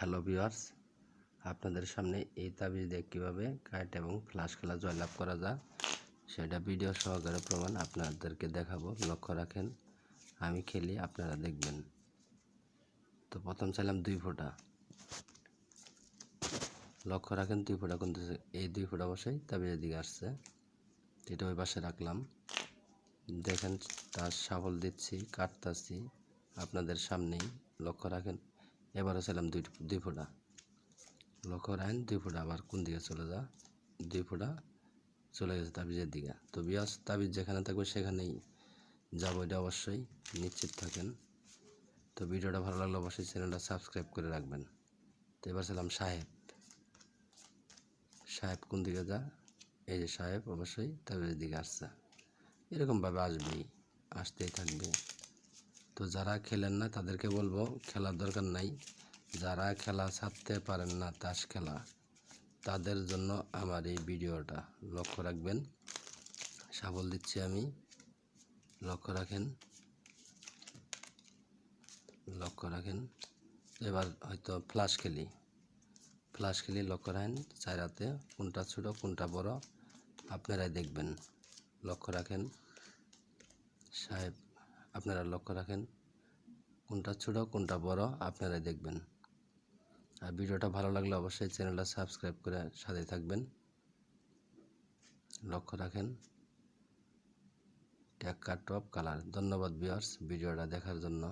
Hello viewers, আপনাদের সামনে এই তাবিজ দিয়ে কীভাবে কাইট এবং ফ্লাশ খেলা জয়লাভ করা যায় সেটা ভিডিও সহকারে প্রমাণ আপনাদেরকে দেখাবো। লক্ষ্য রাখেন, আমি খেলি, আপনারা দেখবেন। তো প্রথম চাইলাম দুই ফোঁটা। লক্ষ্য রাখেন, দুই ফোঁটা কিন্তু এই দুই ফোঁটা বসেই তাবিজের দিকে আসছে। এটা ওই পাশে রাখলাম। দেখেন, তার সাফল দিচ্ছি, কাটতাছি আপনাদের সামনেই। লক্ষ্য রাখেন এবারও ছিলাম দুই দুই ফোঁটা। লক্ষ্য রাখেন দুই ফোঁটা আবার কোন দিকে চলে যা, দুই ফোঁটা চলে গেছে তাবিজের দিকে। তো বিয়াস, তাবিজ যেখানে থাকবে সেখানেই যাব, এটা অবশ্যই নিশ্চিত থাকেন। তো ভিডিওটা ভালো লাগলে অবশ্যই চ্যানেলটা সাবস্ক্রাইব করে রাখবেন। তো এবার ছিলাম সাহেব। সাহেব কোন দিকে যা? এই যে সাহেব, অবশ্যই তাবিজের দিকে আসছে। এরকমভাবে আসবেই, আসতেই থাকবে। তো যারা খেলেন না, তাদেরকে বলব খেলার দরকার নাই। যারা খেলা ছাড়তে পারেন না, তাস খেলা, তাদের জন্য আমার এই ভিডিওটা। লক্ষ্য রাখবেন, সাবল দিচ্ছি আমি। লক্ষ্য রাখেন লক্ষ্য রাখেন। এবার হয়তো ফ্লাশ খেলি। ফ্লাশ খেলি, লক্ষ্য রাখেন চাইরাতে কোনটা ছোটো, কোনটা বড়, আপনারাই দেখবেন। লক্ষ্য রাখেন, সাহেব আপনারা লক্ষ্য রাখেন, কোনটা ছোটো, কোনটা বড়, আপনারাই দেখবেন। আর ভিডিওটা ভালো লাগলে অবশ্যই চ্যানেলটা সাবস্ক্রাইব করে সাথে থাকবেন। লক্ষ্য রাখেন ট্যাগ কাট টপ কালার। ধন্যবাদ বিয়ার্স ভিডিওটা দেখার জন্য।